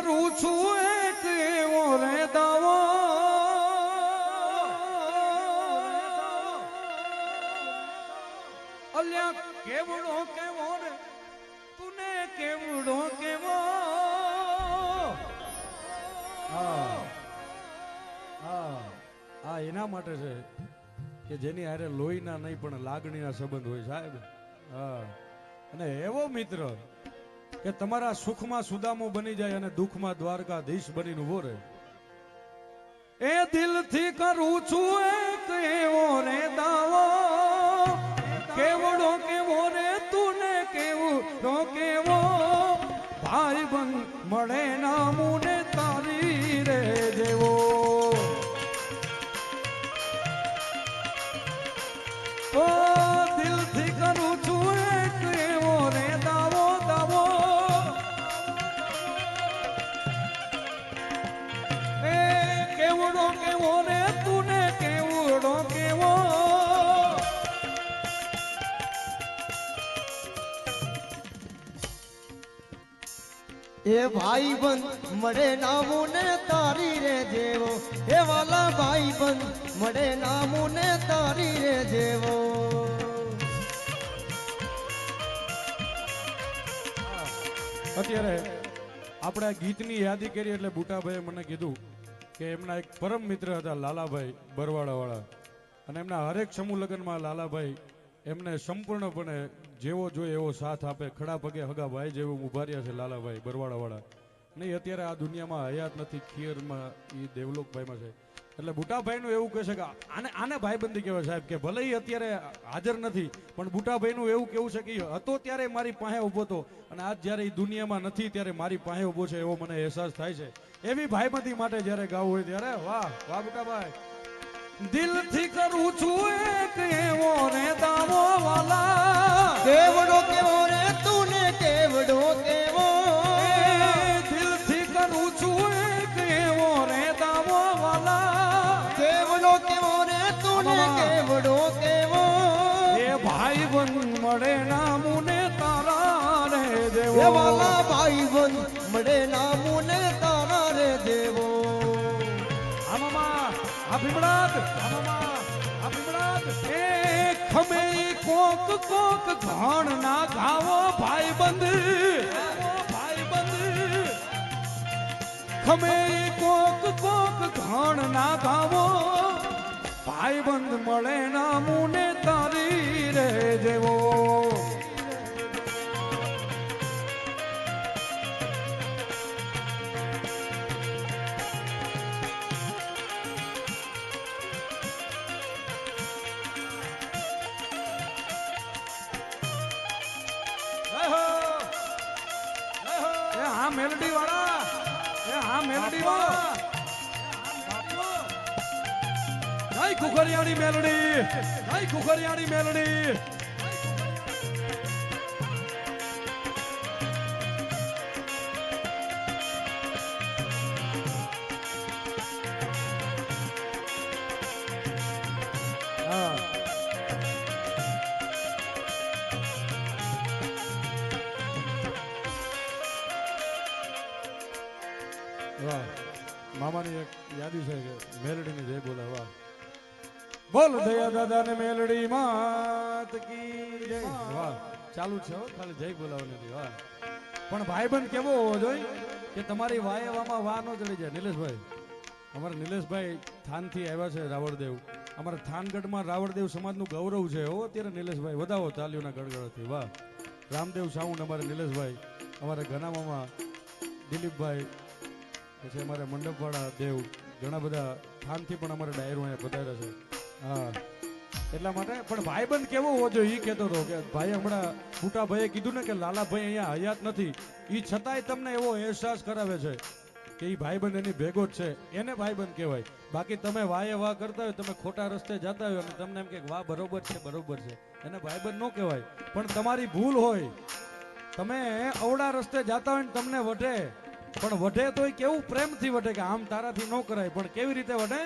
કરું છું એક એવો રે અલ્યા, કેવડો કેવો રે? તુને કેવડો કેવો? હા હા આ એના માટે છે કે જેની હારે લોહીના નહીં, પણ લાગણીના સંબંધ હોય સાહેબ. હા, અને એવો મિત્ર કે તમારા સુખમાં સુદામો બની જાય અને દુઃખમાં દ્વારકાધીશ બનીને ઊભો રહે. એ દિલથી કરું છું એક એવો રે દાવો. કેવડો કેવો રે તુને કેવું કેવો? ભાઈ બંધ મળે ના ભાઈ બંધ મળે નામું ને તારી રે જેવો. એ વાલા ભાઈ બંધ મળે નામું ને તારી રે જેવો. અત્યારે આપણે ગીતની યાદી કરી એટલે બુટાભાઈએ મને કીધું કે એમના એક પરમ મિત્ર હતા લાલાભાઈ બરવાડાવાળા અને એમના હરેક સમૂહ લગ્નમાં લાલાભાઈ એમને સંપૂર્ણપણે જેવો જોઈએ એવો સાથ આપે. ખડા પગે હગા ભાઈ જેવું ઊભા રહ્યા છે લાલાભાઈ બરવાડાવાળા નહીં, અત્યારે આ દુનિયામાં હયાત નથી ખીયરમાં એ દેવલોકભાઈમાં છે. એટલે બુટાભાઈનું એવું કહે કે આને આને ભાઈબંધી કહેવાય સાહેબ, કે ભલે અત્યારે હાજર નથી, પણ બુટાભાઈનું એવું કેવું છે કે હતો ત્યારે મારી પાસે ઊભો હતો, અને આજ જ્યારે એ દુનિયામાં નથી ત્યારે મારી પાસે ઊભો છે, એવો મને અહેસાસ થાય છે. એવી ભાઈબંધી માટે જ્યારે ગાવું હોય ત્યારે, વાહ વાહ બુટાભાઈ. દિલથી કરું છું એક એવો રે દાવો વાલા. કેવડો કેવો રે તું ને, કેવડો કેવો કેવો રે તું ને કેવડો કેવો એ ભાઈ બંધ મળે નામુને તારા રે દેવો. વાલા ભાઈ બંધ મળે ને તારા રે દેવો. આમામાં આ ભીમડાદ આમામાં આ એ ખમે કોક કોક ઘણ ના ગાવો ભાઈ બંધ ખમે કોક કોક ઘણ ના ગાવો ભાઈ બંધ મળે નામુને તારી રે જેવો. મેલડી વાળા. એ હા મેલડી વાળા. જય ખુખરિયાળી મેલડી જય કુખરિયાની મેલડી બોલ દયા દાદા ને મેલડી માત કી જય. વાહ ચાલુ છે હો ખાલી જય બોલાવવાની હતી વાહ પણ ભાઈબંધ કેવો હોવો જોઈએ? કે તમારી વાય એવામાં વાહ ન ચડી જાય નિલેશભાઈ. અમારા નિલેશભાઈ થાનથી આવ્યા છે રાવળદેવ. અમારા થાનગઢમાં રાવળદેવ સમાજનું ગૌરવ છે હો અત્યારે નિલેશભાઈ વધાવો તાલીઓના ગળગળથી વાહ. રામદેવ સાઉન્ડ અમારે નિલેશભાઈ અમારા ઘનામામાં દિલીપભાઈ પછી અમારે મંડપવાળા દેવ ઘણા બધા થાનથી પણ અમારે ડાયરો અહીંયા પધાર્યા છે. હા. એટલા માટે પણ ભાઈબંધ કેવો હોવો જોઈએ? એ કહેતો હતો કે ભાઈ હમણાં મોટા ભાઈએ કીધું ને કે લાલાભાઈ અહીંયા હયાત નથી. એ છતાંય તમને એવો અહેસાસ કરાવે છે કે એ ભાઈબંધ એની ભેગો જ છે. એને ભાઈબંધ કહેવાય. બાકી તમે વાહે વાહ કરતા હોય, તમે ખોટા રસ્તે જતા હોય અને તમને એમ કે વાહ, બરોબર છે બરોબર છે. એને ભાઈબંધ ન કહેવાય. પણ તમારી ભૂલ હોય. તમે અવડા રસ્તે જતા હોય ને તમને વઢે પણ વઢે તોય કેવું પ્રેમથી વઢે કે આમ તારાથી ન કરાય. પણ કેવી રીતે વઢે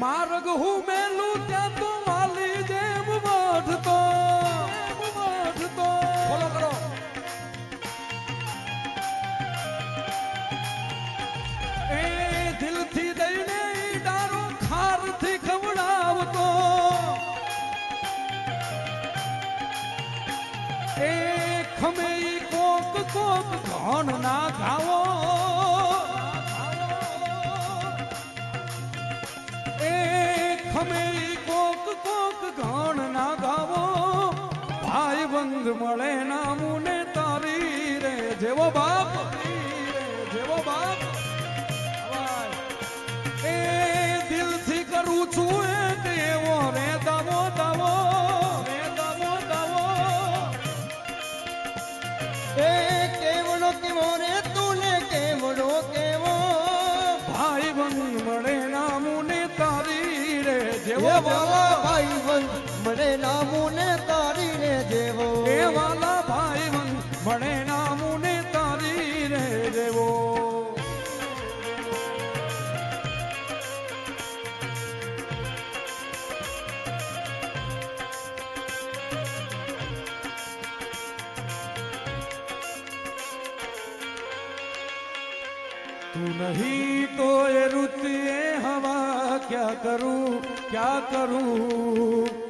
માર્ગ હું મેલું ત્યાં તો વાલી જેમ વાઢતો. વાઢતો દઈને ડારો ખારથી ખવડાવતો. એ ખમે કોક કોક ઘણ ના ખાવો ખમે કોક કોક ગણ ના ગાવો. ભાઈ બંધ મળે નામું ને તારી રે, જેવો બાપ જેવો બાપ. એ દિલથી કરું છું મળે નામુને તારીને જેવો. એ વાલા ભાઈ મન મળે નામુને તારીને જેવો. તું નહીં તો એ ઋતુએ હવા ક્યાં કરું ક્યાં કરું?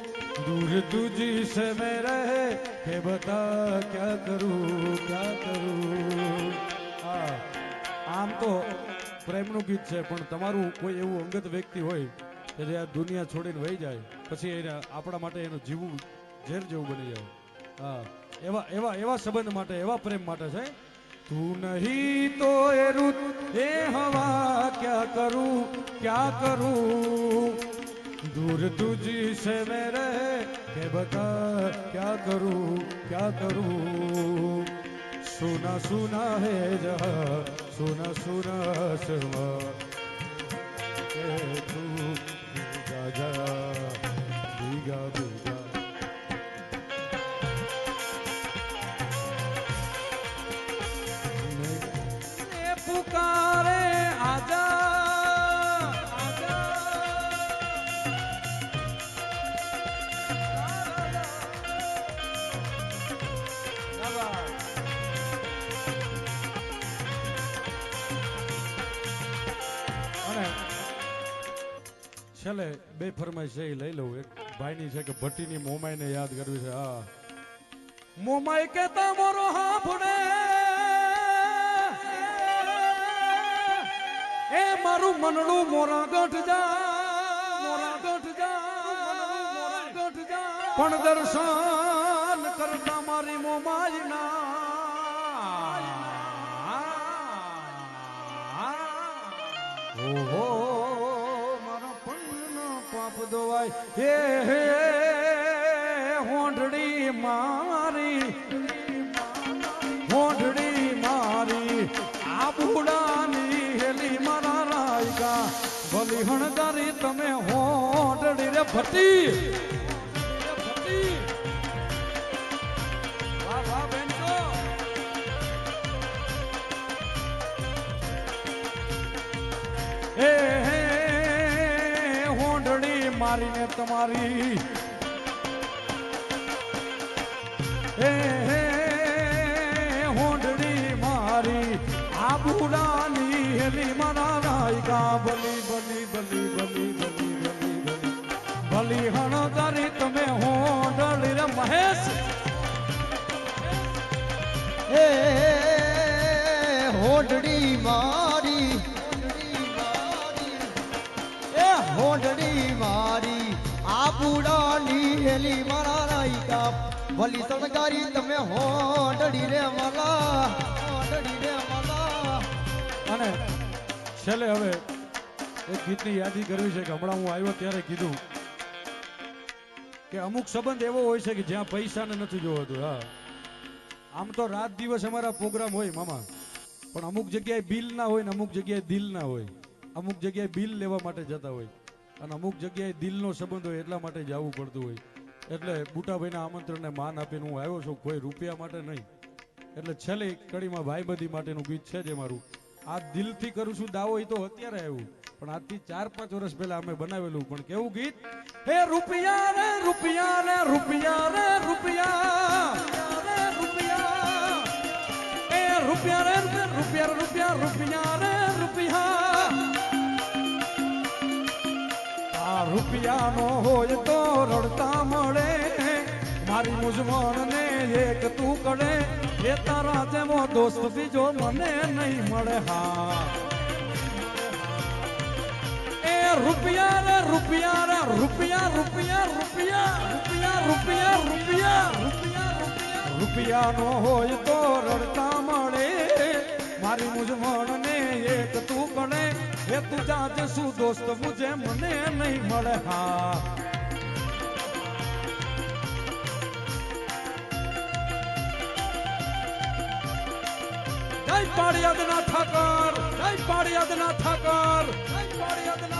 दूर तुझी से मैं रहे के बता क्या करूं क्या करूं હા આમ તો પ્રેમનું ગીત છે પણ તમારું કોઈ એવું અંગત વ્યક્તિ હોય કે જે આ દુનિયા છોડીને વહી જાય પછી એને આપણા માટે એનું જીવવું ઝેર જેવું બની જાય હા એવા એવા એવા સંબંધ માટે એવા પ્રેમ માટે છે તું નહીં તો એ रुत એ હવા क्या કરું क्या કરું दूर तुझी से मैं रहे के बता, क्या करूँ क्या करूँ? सुना सुना है जा सुना सुना समा। तू जा जा भीगा भीगा છેલ્લે બે ફરમાઈશ છે એ લઈ લઉં. એક ભાઈની છે કે ભટ્ટીની મોમાઈને યાદ કરવી છે, હા. મોમાઈ કેતા મોરો હાંભળે એ મારું મનડું મોરા ગઢ જા. મોરા ગઠ જા મોરા ગઢ જા. પણ દર્શન કરતા મારી મોમાઈ ના. ઓહો. દોવાય. હે હે, હોંઢડી મારી હોંઢડી મારી આબુડાની બુડાની હેલી મારા રાયકા ભલી હણગારી તમે હોંઢડી રે ભટી. હોંઢડી મારીને તમારી. હે હે, હોંડડી મારી, આબુડાની હેલી મારા નાયકા બલી બલી બલી બલી બલી બલી ભલી. હણગારી તમે હોંડળી રે મહેશ. હે, હોંડડી મારી હોડડી મારી, આ બુડાની હેલી મારા રાઈકા ભલી સણગારી તમે હોઢડી રે માલા હોઢડી રે માલા. અને છેલ્લે હવે એક ગીતની યાદી કરવી છે કે હમણાં હું આવ્યો ત્યારે કીધું કે અમુક સંબંધ એવો હોય છે કે જ્યાં પૈસાને નથી જોવાતું, હા. આમ તો રાત દિવસ અમારા પ્રોગ્રામ હોય મામા. પણ અમુક જગ્યાએ બિલ ના હોય ને અમુક જગ્યાએ દિલ ના હોય. અમુક જગ્યાએ બિલ લેવા માટે જતા હોય. અને અમુક જગ્યાએ દિલનો સંબંધ હોય એટલા માટે જવું પડતું હોય. એટલે બુટાભાઈના આમંત્રણને માન આપીને હું આવ્યો છું, કોઈ રૂપિયા માટે નહીં. એટલે છેલ્લી કડીમાં ભાઈબંધી માટેનું ગીત છે જે મારું. આ દિલથી કરું છું, દાવો એ તો અત્યારે આવ્યું. પણ આજથી ચાર પાંચ વર્ષ પહેલા અમે બનાવેલું, પણ કેવું ગીત? હે રૂપિયા રે રૂપિયા રે રૂપિયા રે, રૂપિયા. રૂપિયા એ રૂપિયા રૂપિયા રૂપિયા રૂપિયા રૂપિયા. આ રૂપિયા નો હોય તો રડતા મળે. મારી મૂંઝવણ ને એક તું કરે એ તારા જેવો દોસ્ત બીજો મને નહીં મળે. હા. એ રૂપિયા રે રૂપિયા રે, રૂપિયા રૂપિયા રૂપિયા રૂપિયા રૂપિયા રૂપિયા રૂપિયા રૂપિયા. નો હોય તો રડતા મળે. મારી મૂંઝવણ ને એક તું ગણે એ તું જાજે શું દોસ્ત, મુજે મને નહીં મળે હા. જય પાડિયાદના ઠાકર, જય પાડિયાદના ઠાકર, જય પાડિયાદના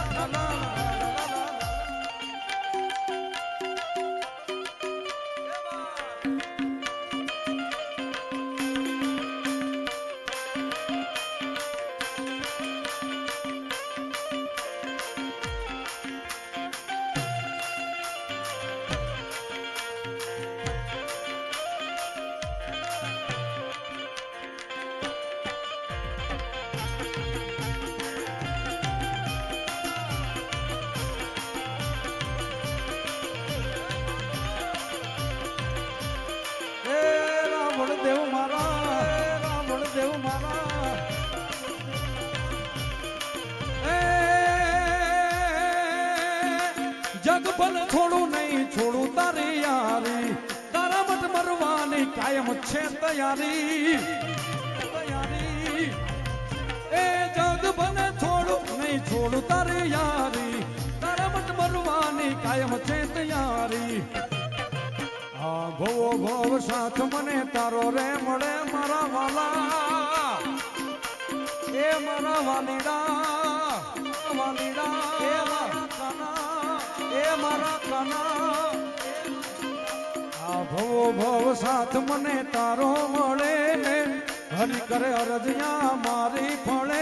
જગ છોડું નહીં, છોડું તારી યારી. તારા મત મરવાની કાયમ છે તૈયારી. એ જગ છોડું નહીં, છોડું તારી યારી. તારા મત મરવાની કાયમ છે તૈયારી. આ ભવો ભવ સાથ મને તારો રે મળે મારા વાલા. એ મારા વાલીડા વાલીડા. એ આ ભવો ભવ સાથ મને તારો મળે. હરી કરે અરજિયા મારી ફળે.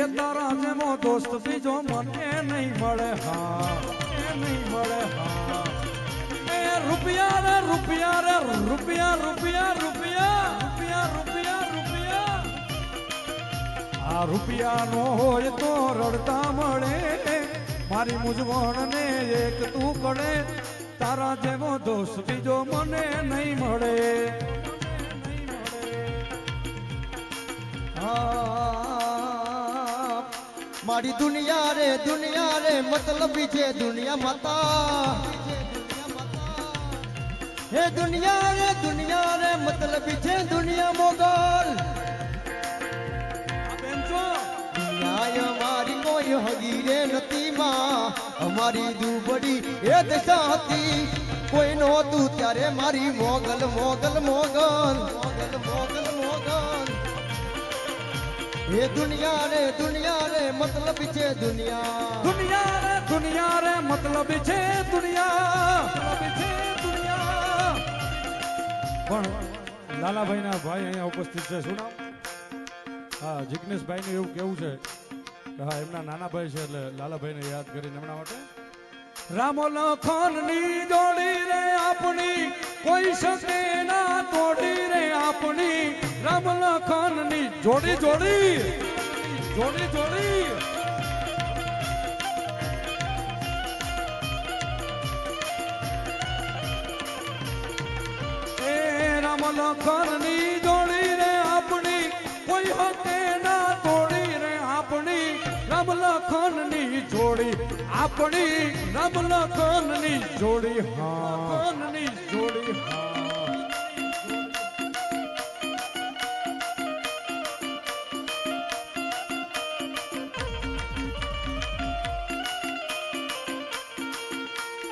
એ તારા જેમો દોસ્ત બીજો મને નહીં મળે. હા નહીં મળે, હા. એ રૂપિયા રે રૂપિયા રે, રૂપિયા રૂપિયા રૂપિયા રૂપિયા રૂપિયા રૂપિયા. આ રૂપિયા નો હોય તો રડતા મળે. મારી મૂંઝવણ ને એક તું કરે તારા જેવો દોષ બીજો મને નહીં મળે. મારી દુનિયા રે દુનિયા રે મતલબી છે દુનિયા માતા. હે દુનિયા રે દુનિયા રે મતલબી છે દુનિયા મોગલ. અમારી કોઈ હગી રે માં અમારી દુબડી એ દશા હતી. કોઈ નહોતું ત્યારે મારી મોગલ મોગલ મોગલ મોગલ મોગલ મોગલ. એ દુનિયા રે દુનિયા રે મતલબ છે દુનિયા. દુનિયા રે દુનિયા રે મતલબ છે દુનિયા. મતલબ છે દુનિયા. પણ લાલાભાઈના ભાઈ અહીંયા ઉપસ્થિત છે. શું નામ? હા જિગ્નેશભાઈનું એવું કેવું છે. હા, એમના નાના ભાઈ છે એટલે લાલાભાઈને યાદ કરીને એમના માટે. રામ લખનની જોડી રે આપણી, કોઈ શકે ના તોડી રે આપણી. રામ લખનની જોડી જોડી જોડી જોડી. એ રામ આપણી રામ કાનની જોડી હા. કાનની જોડી હા.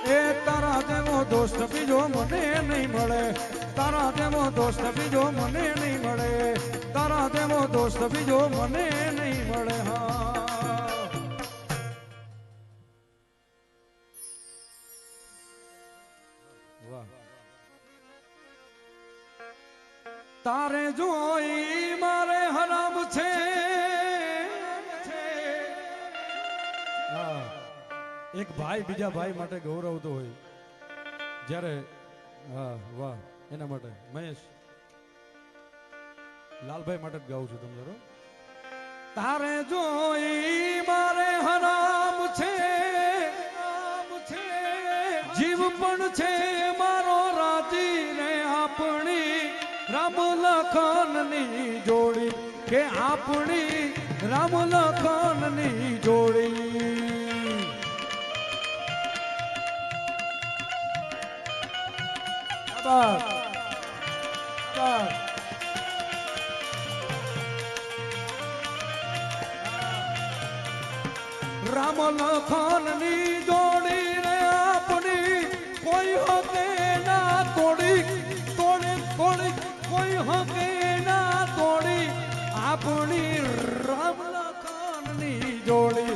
એ તારા જેવો દોસ્ત બીજો મને નહીં મળે. તારા જેવો દોસ્ત બીજો મને નહીં મળે. તારા જેવો દોસ્ત બીજો મને નહીં મળે હા. તારે જોઈ મારે હરામ છે? એક ભાઈ બીજા ભાઈ માટે ગૌરવતો હોય. જ્યારે, હા, વાહ, એના માટે. મહેશ, લાલભાઈ માટે જ ગાઉં છું તમને તારે જોઈ મારે હરામ છે? જીવ પણ છે મારો રાજી રે આપણી રામ લખનની જોડી કે આપણી રામ લખનની જોડી. રામ લખનની હકે ના તોડી આપણી રામલખનની જોડી,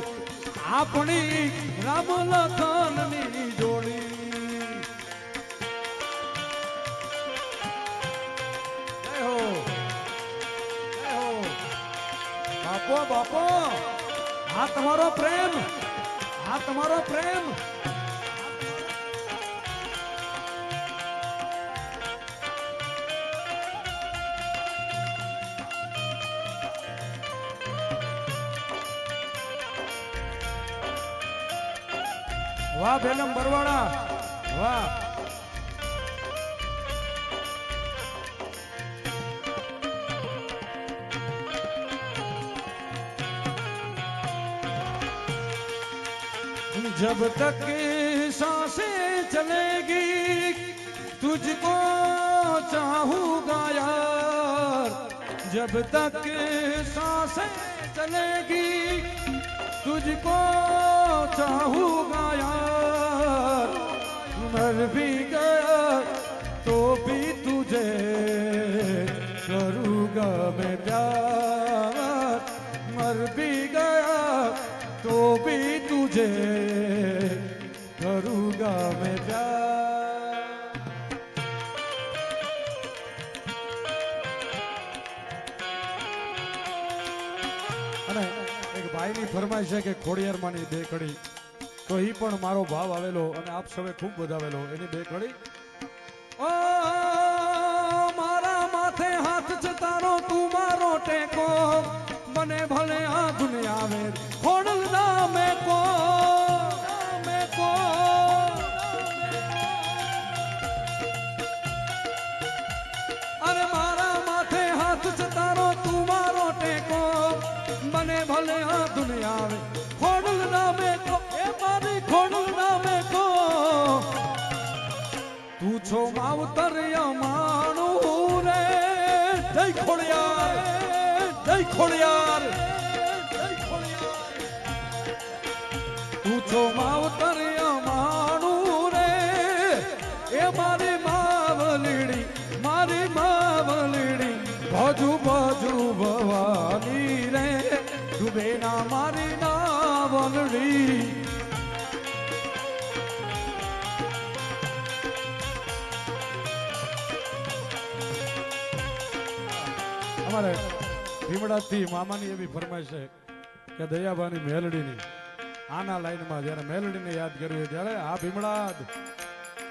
આપણી રામલખનની જોડી. બાપો બાપો, આ તમારો પ્રેમ, આ તમારો પ્રેમ. વાહ બેલમ બરવાડા વાહ जब तक सांसें चलेगी तुझको चाहूंगा यार जब तक सांसें चलेगी तुझको चाहूँगा यार। मर भी गया तो भी तुझे करूँगा मैं प्यार। मर भी गया तो भी तुझे करूँगा मैं प्यार। ભાઈની ફરમાઈશ છે કે ખોડિયારમાંની બે કડી. તો એ પણ મારો ભાવ આવેલો અને આપ સૌએ ખૂબ વધાવેલો. એની બે કડી. ઓ, મારા માથે હાથ છે તારો તું મારો ટેકો. મને માવતર માણું રે જય ખોડિયાર જય ખોડિયાર. તું છો માવતર માણું રે એ મારી માવલડી મારી માવલડી બાજુ બાજુ ભવાની રે. ડૂબે મારી નાવલડી અમારે ભીમડાથી મામાની એવી ફરમાય છે કે દયાભાની મેલડીની, આના લાઈનમાં જ્યારે મેલડીને યાદ કરવી ત્યારે આ ભીમડા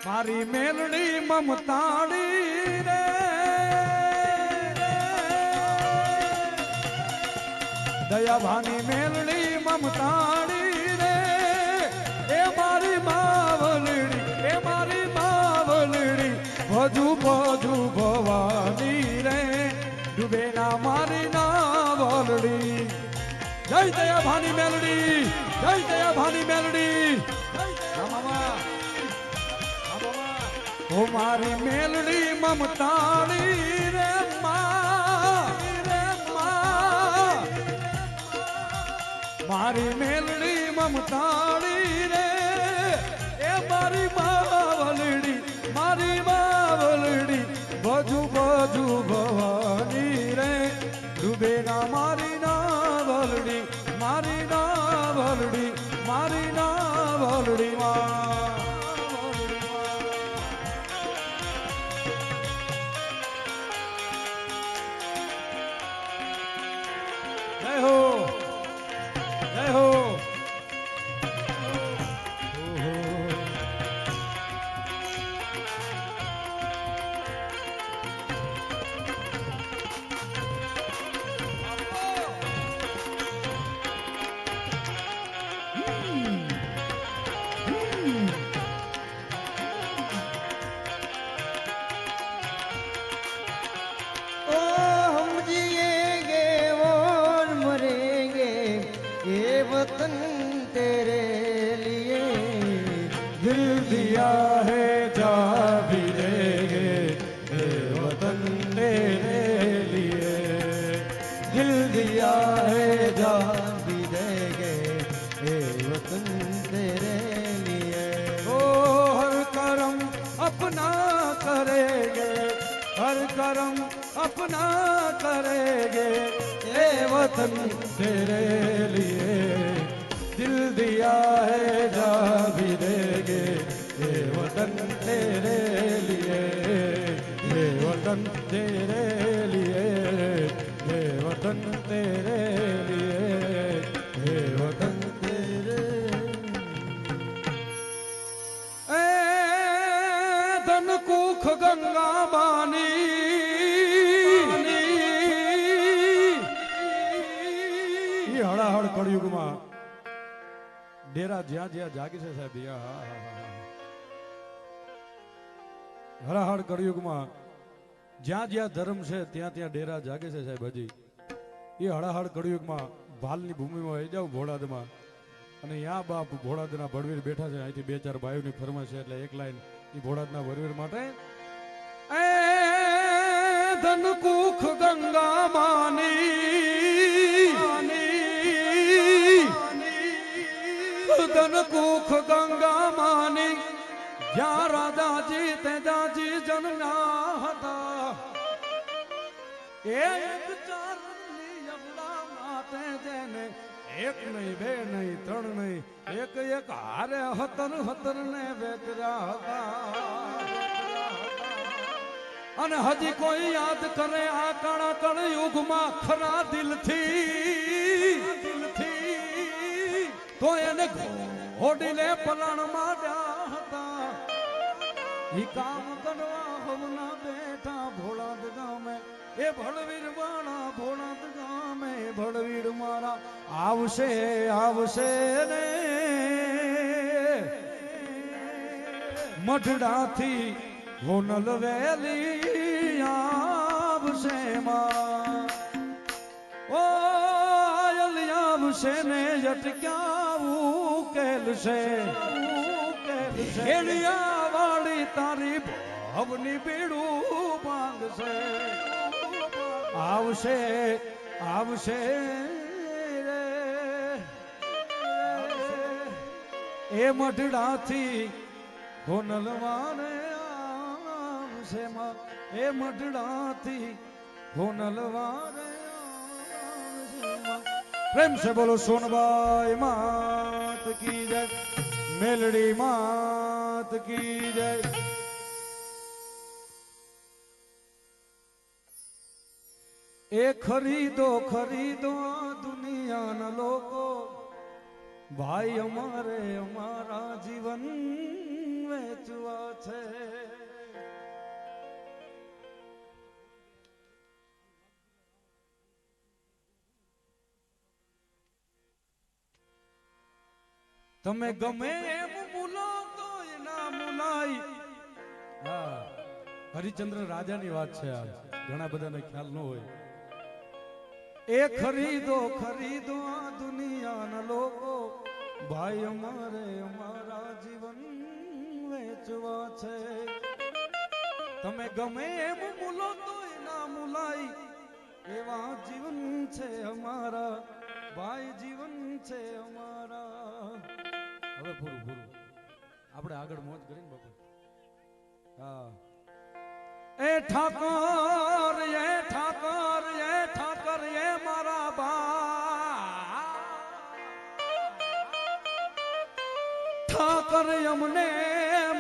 મારી મેલડી મમતાડી રે દયાભાની મેલડી મમતાડી રે, એ મારી માવલડી એ મારી માવલડી ભજુ ભજુ ભવાની ડૂબે ના મારી નાવલડી જય દયા ભાની મેલડી જય દયા ભાની મેલડી ઓ મારી મેલડી મમતાણી રે મારી મેલડી મમતાળી રે એ મારી માવલડી મારી માવલડી બજુ બજુ ભવાની રે ના મારી નાવલડી મારી નાવલડી મારી નાવલડી માં. दिल दिया है जा भी देंगे ये वतन तेरे लिए दिल दिया है जा भी देंगे ये वतन तेरे लिए ओ हर करम अपना करेंगे हर करम अपना करेंगे ये वतन तेरे लिए दिल दिया है जा भी वतन तेरे लिए ये वतन तेरे लिए ये वतन तेरे એ ધન કુખ ગંગા બાની ઈ હળાહળ કળિયુગમાં ડેરા જ્યાં જ્યાં જાગે છે સાહેબ ઈ હા, હા, હા, હા. હળાહળ કળિયુગમાં જ્યાં જ્યાં ધર્મ છે, ત્યાં ત્યાં ડેરા જાગે છે સાહેબ હજી. એ હળાહળ કળિયુગમાં ભાલની ભૂમિમાં આવી જાવ ભોળાદમાં. અને યા બાપ ભોળાદના ભડવીર બેઠા છે, અહીંથી બે ચાર ભાઈઓની ફરમા છે, એટલે એક લાઈન એ ભોળાદના ભરવીર માટે એ ધન કુખ ગંગા માની ધનકુખ ગંગા માની જ્યાં રાજાજી તેજાજી જનના એક ચારની એક નહીં, બે નહીં, ત્રણ નહીં, એક એક હારે હતર હતર ને વેતરા હતા. અને હજી કોઈ યાદ કરે આ કાળા કળ યુગમાં ખરા દિલથી. દિલથી તો એને ઘોડીને પલાણ માંડ્યા હતા ઈ કામ કરવા હવના બેઠા ભોળા એ ભળવીર વાળા ભોળાત ગામે ભળવીર મારા, આવશે આવશે ને. મઢડાથી હોનલ વેલી આવશે માં. ઓ આયલ આવશે ને અટક્યાવું કેલશે. ખેડિયા વાળી તારી ભવની પીડું માંગશે આવશે આવશે રે. એ મઢડાથી હોનલવાને આવશે એ મઢડાથી હોનલવાને પ્રેમ છે, બોલો સોનબાઈ, માત કી જય. મેલડી, માત કી જય. એ ખરીદો ખરીદો દુનિયાના લોકો. ભાઈ, અમારે અમારા જીવન વેચવા છે. તમે ગમે એમ બોલો તો એના મુલાય. હા, હરિચંદ્ર રાજાની વાત છે આ ઘણા બધાને ખ્યાલ ન હોય. એ ખરીદો ખરીદો આ દુનિયાના લોકો. ભાઈ અમારે અમારા જીવન વેચવા છે. તમે ગમે એમ બોલો તો ના મુલાઈ એવા જીવન છે અમારા. ભાઈ જીવન છે અમારા. હવે પૂરું પૂરું આપણે આગળ મોજ કરીને બાપુ હા. એ ઠાકોર એ ઠાકોર. એ મારા બા ઠાકર અમને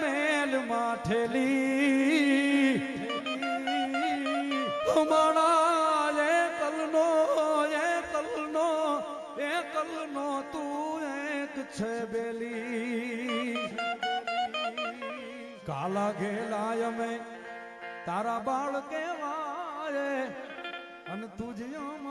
મેલ માઠેલી. અમારા એ કલનો એ કલનો એ કલનો તું એક છે બેલી. કાલા ઘેલાય અમે તારા બાળ કેવાય અન તુજ્યો